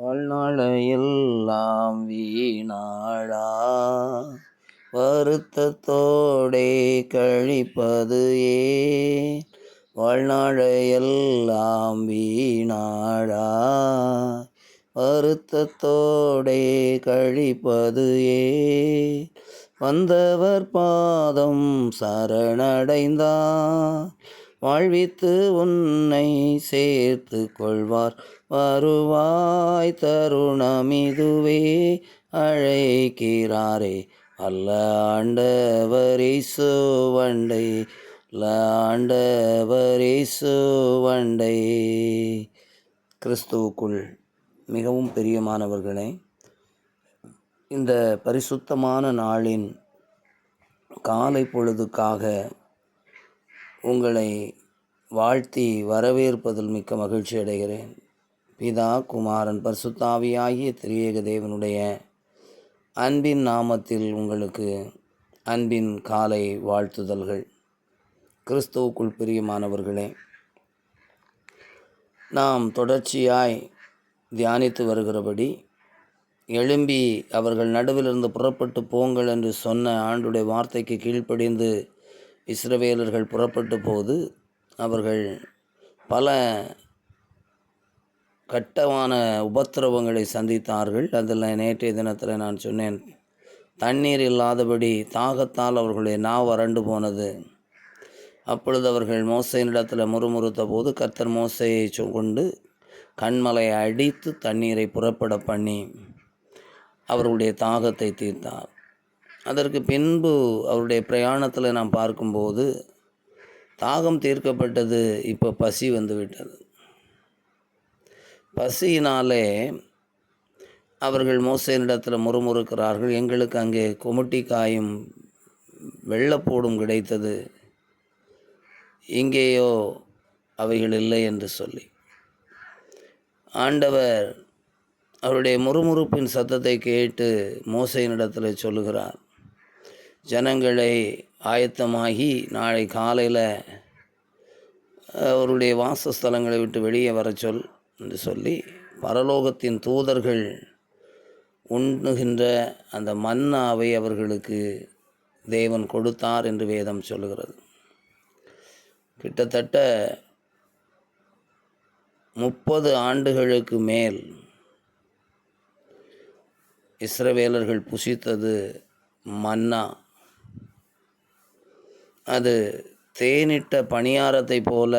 வாழ்நாளையெல்லாம் வீணாடா. வருத்தத்தோடே கழிப்பது ஏன்? வாழ்நாளையெல்லாம் வீணாடா. வருத்தத்தோடே கழிப்பது ஏ வந்தவர் பாதம் சரணடைந்தார் வாழ்வித்து உன்னை சேர்த்து கொள்வார் வருவாய் தருணமிதுவே அழைக்கிறாரே. அல்ல ஆண்டவரை சுவண்டை அல்ல ஆண்டவரை சுவண்டை கிறிஸ்துவுக்குள் மிகவும் பிரியமானவர்களே இந்த பரிசுத்தமான நாளின் காலை பொழுதுக்காக உங்களை வாழ்த்தி வரவேற்பதில் மிக்க மகிழ்ச்சி அடைகிறேன். பிதா குமாரன் பர்சுத்தாவியாகிய திரியேக தேவனுடைய அன்பின் நாமத்தில் உங்களுக்கு அன்பின் காலை வாழ்த்துதல்கள். கிறிஸ்துவுக்குள் பிரியமானவர்களே நாம் தொடர்ச்சியாய் தியானித்து வருகிறபடி எழும்பி அவர்கள் நடுவிலிருந்து புறப்பட்டு போங்கள் என்று சொன்ன ஆண்டுடைய வார்த்தைக்கு கீழ்ப்படிந்து இஸ்ரவேலர்கள் புறப்பட்ட போது அவர்கள் பல கட்டமான உபத்திரவங்களை சந்தித்தார்கள். அதில் நேற்றைய தினத்தில் நான் சொன்னேன் தண்ணீர் இல்லாதபடி தாகத்தால் அவர்களுடைய நாவ் வறண்டு போனது. அப்பொழுது அவர்கள் மோசையினிடத்தில் முறுமுறுத்த போது கர்த்தர் மோசையை கொண்டு கண்மலையை அடித்து தண்ணீரை புறப்பட பண்ணி அவர்களுடைய தாகத்தை தீர்த்தார். அதற்கு பின்பு அவருடைய பிரயாணத்தில் நாம் பார்க்கும்போது தாகம் தீர்க்கப்பட்டது இப்போ பசி வந்து விட்டது. பசியினாலே அவர்கள் மோசையினிடத்தில் முறுமுறுக்கிறார்கள். எங்களுக்கு அங்கே குமட்டி காயும் வெள்ளப்போடும் கிடைத்தது. இங்கேயோ அவைகள் இல்லை என்று சொல்லி. ஆண்டவர் அவருடைய முறுமுறுப்பின் சத்தத்தை கேட்டு மோசையினிடத்தில் சொல்லுகிறார். ஜனங்களை ஆயத்தமாகி நாளை காலையில் அவருடைய வாசஸ்தலங்களை விட்டு வெளியே வர சொல் என்று சொல்லி பரலோகத்தின் தூதர்கள் உண்ணுகின்ற அந்த மன்னாவை அவர்களுக்கு தேவன் கொடுத்தார் என்று வேதம் சொல்லுகிறது. கிட்டத்தட்ட முப்பது ஆண்டுகளுக்கு மேல் இஸ்ரவேலர்கள் புசித்தது மன்னா. அது தேனிட்ட பணியாரத்தை போல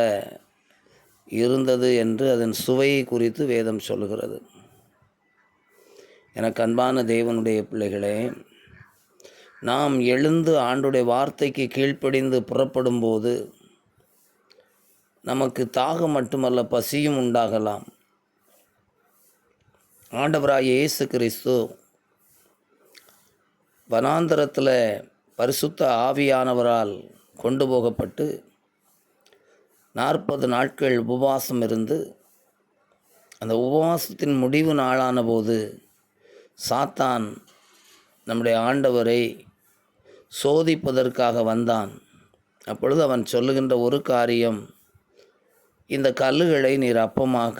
இருந்தது என்று அதன் சுவையை குறித்து வேதம் சொல்கிறது எனக்கு அன்பான தேவனுடைய பிள்ளைகளே நாம் எழுந்து ஆண்டுடைய வார்த்தைக்கு கீழ்ப்படிந்து புறப்படும்போது நமக்கு தாகம் மட்டுமல்ல பசியும் உண்டாகலாம். ஆண்டவராய் இயேசு கிறிஸ்து வனாந்தரத்தில் பரிசுத்த ஆவியானவரால் கொண்டு போகப்பட்டு நாற்பது நாட்கள் உபவாசம் இருந்து அந்த உபவாசத்தின் முடிவு நாளான போது சாத்தான் நம்முடைய ஆண்டவரை சோதிப்பதற்காக வந்தான். அப்பொழுது அவன் சொல்லுகின்ற ஒரு காரியம் இந்த கல்லுகளை நீர் அப்பமாக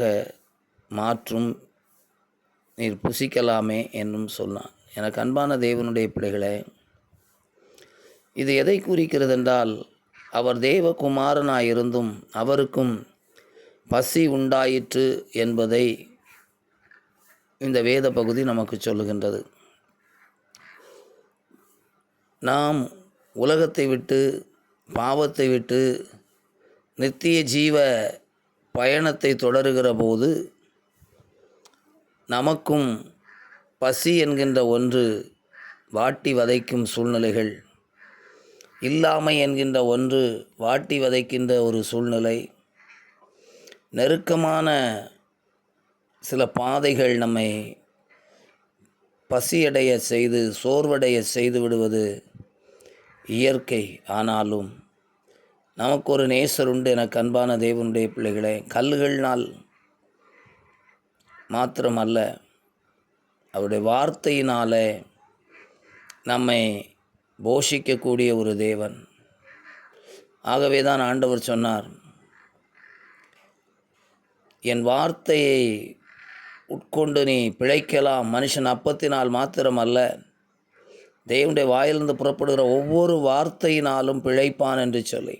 மாற்றும் நீர் புசிக்கலாமே என்னும் சொன்னான். எனக்கு அன்பான தேவனுடைய பிள்ளைகளை இது எதை குறிக்கிறது என்றால் அவர் தேவகுமாரனாயிருந்தும் அவருக்கும் பசி உண்டாயிற்று என்பதை இந்த வேத பகுதி நமக்கு சொல்லுகின்றது. நாம் உலகத்தை விட்டு பாவத்தை விட்டு நித்திய ஜீவ பயணத்தை தொடருகிற போது நமக்கும் பசி என்கின்ற ஒன்று வாட்டி வதைக்கும் சூழ்நிலைகள் இல்லாமை என்கின்ற ஒன்று வாட்டி வதைக்கின்ற ஒரு சூழ்நிலை. நெருக்கமான சில பாதைகள் நம்மை பசியடைய செய்து சோர்வடைய செய்து விடுவது இயற்கை. ஆனாலும் நமக்கு ஒரு நேசர் உண்டு எனக்கு அன்பான தேவனுடைய பிள்ளைகளே கல்லுகள்னால் மாத்திரமல்ல அவருடைய வார்த்தையினாலே நம்மை போஷிக்கக்கூடிய ஒரு தேவன். ஆகவே தான் ஆண்டவர் சொன்னார் என் வார்த்தையை உட்கொண்டு நீ பிழைக்கலாம். மனுஷன் அப்பத்தினால் மாத்திரம் அல்ல தேவனுடைய வாயிலிருந்து புறப்படுகிற ஒவ்வொரு வார்த்தையினாலும் பிழைப்பான் என்று சொல்லி.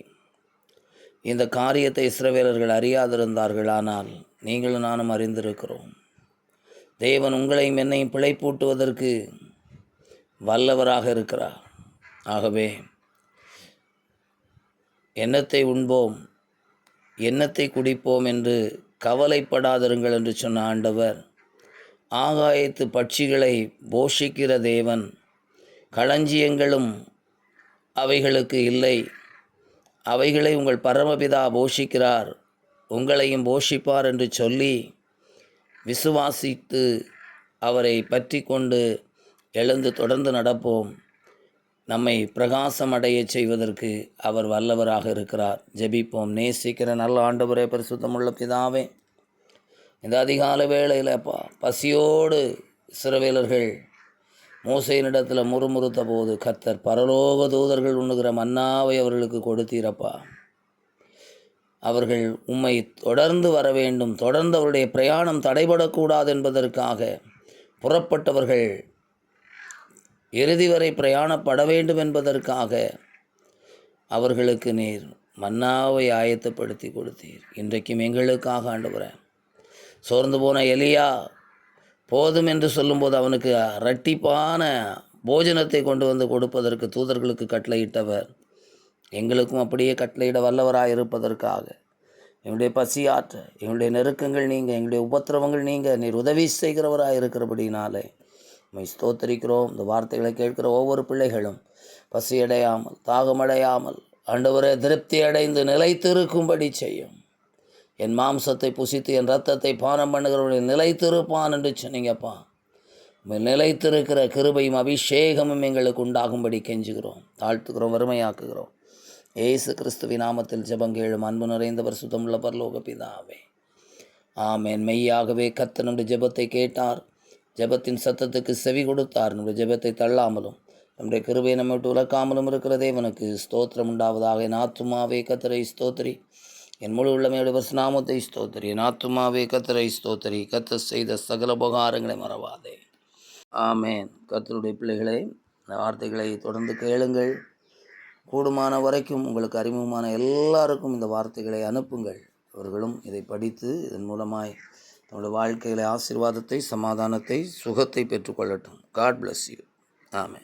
இந்த காரியத்தை இஸ்ரவேலர்கள் அறியாதிருந்தார்கள். ஆனால் நீங்களும் நானும் அறிந்திருக்கிறோம் தேவன் உங்களையும் என்னையும் பிழைப்பூட்டுவதற்கு வல்லவராக இருக்கிறார். ஆகவே எண்ணத்தை உண்போம் எண்ணத்தை குடிப்போம் என்று கவலைப்படாதிருங்கள் என்று சொன்ன ஆண்டவர் ஆகாயத்து பட்சிகளை போஷிக்கிற தேவன் களஞ்சியங்களும் அவைகளுக்கு இல்லை. அவைகளை உங்கள் பரமபிதா போஷிக்கிறார் உங்களையும் போஷிப்பார் என்று சொல்லி விசுவாசித்து அவரை பற்றி கொண்டு எழுந்து தொடர்ந்து நடப்போம். நம்மை பிரகாசமடைய செய்வதற்கு அவர் வல்லவராக இருக்கிறார். ஜெபிப்போம். நேசிக்கிற நல்ல ஆண்டவரே பரிசுத்தமுள்ள பிதாவே இந்த அதிகால வேளையிலப்பா பசியோடு சிறவேலர்கள் மூசையினிடத்தில் முறுமுறுத்த போது கர்த்தர் பரலோக தூதர்கள் உண்ணுகிற மன்னாவை அவர்களுக்கு கொடுத்தீரப்பா. அவர்கள் உம்மை தொடர்ந்து வர வேண்டும். தொடர்ந்து அவருடைய பிரயாணம் தடைபடக்கூடாது என்பதற்காக புறப்பட்டவர்கள் இறுதி வரை பிரயாணப்பட வேண்டும் என்பதற்காக அவர்களுக்கு நீர் மன்னாவை ஆயத்தப்படுத்தி கொடுத்தீர். இன்றைக்கும் எங்களுக்காக ஆண்டவரே. சோர்ந்து போன எலியா போதும் என்று சொல்லும்போது அவனுக்கு இரட்டிப்பான போஜனத்தை கொண்டு வந்து கொடுப்பதற்கு தூதர்களுக்கு கட்டளையிட்டவர். எங்களுக்கும் அப்படியே கட்டளையிட வல்லவராக இருப்பதற்காக. எங்களுடைய பசியாற்ற எங்களுடைய நெருக்கங்கள் நீங்கள் எங்களுடைய உபத்திரவங்கள் நீங்கள் நீர் உதவி செய்கிறவராக இருக்கிறபடினாலே உம்மை ஸ்தோத்தரிக்கிறோம். இந்த வார்த்தைகளை கேட்கிற ஒவ்வொரு பிள்ளைகளும் பசியடையாமல் தாகமடையாமல் ஆண்டவரே திருப்தி அடைந்து நிலைத்திருக்கும்படி செய்யும். என் மாம்சத்தை புசித்து என் ரத்தத்தை பானம் பண்ணுகிறவர்களை நிலைத்திருப்பான் என்று சொன்னீங்கப்பா. நிலைத்திருக்கிற கிருபையும் அபிஷேகமும் எங்களுக்கு உண்டாகும்படி கெஞ்சுகிறோம். தாழ்த்துக்கிறோம் வறுமையாக்குகிறோம். ஏசு கிறிஸ்துவி நாமத்தில் ஜெபங்கேழும் அன்பு நிறைந்தவர் சுத்தமுள்ள பரலோக பிதாவே ஆமேன். மெய்யாகவே கத்தனுடைய ஜெபத்தை கேட்டார். ஜெபத்தின் சத்தத்துக்கு செவி கொடுத்தார். நம்முடைய ஜெபத்தை தள்ளாமலும் நம்முடைய கிருபையை நம்ம விட்டு உலக்காமலும் இருக்கிற தேவனுக்கு ஸ்தோத்திரம் உண்டாவதாக. என் ஆத்துமாவே கத்திரை ஸ்தோத்திரி. என் முழு உள்ளமையுடைய நாமத்தை ஸ்தோத்திரி. என் ஆத்துமாவே கத்திரை ஸ்தோத்திரி. கத்த செய்த சகல உபகாரங்களை மறவாதே. ஆமேன். கத்தருடைய பிள்ளைகளே இந்த வார்த்தைகளை தொடர்ந்து கேளுங்கள். கூடுமான வரைக்கும் உங்களுக்கு அறிமுகமான எல்லாருக்கும் இந்த வார்த்தைகளை அனுப்புங்கள். அவர்களும் இதை படித்து இதன் மூலமாய் நம்மளோட வாழ்க்கையில் ஆசீர்வாதத்தை சமாதானத்தை சுகத்தை பெற்றுக்கொள்ளட்டும். காட் பிளஸ் யூ ஆமே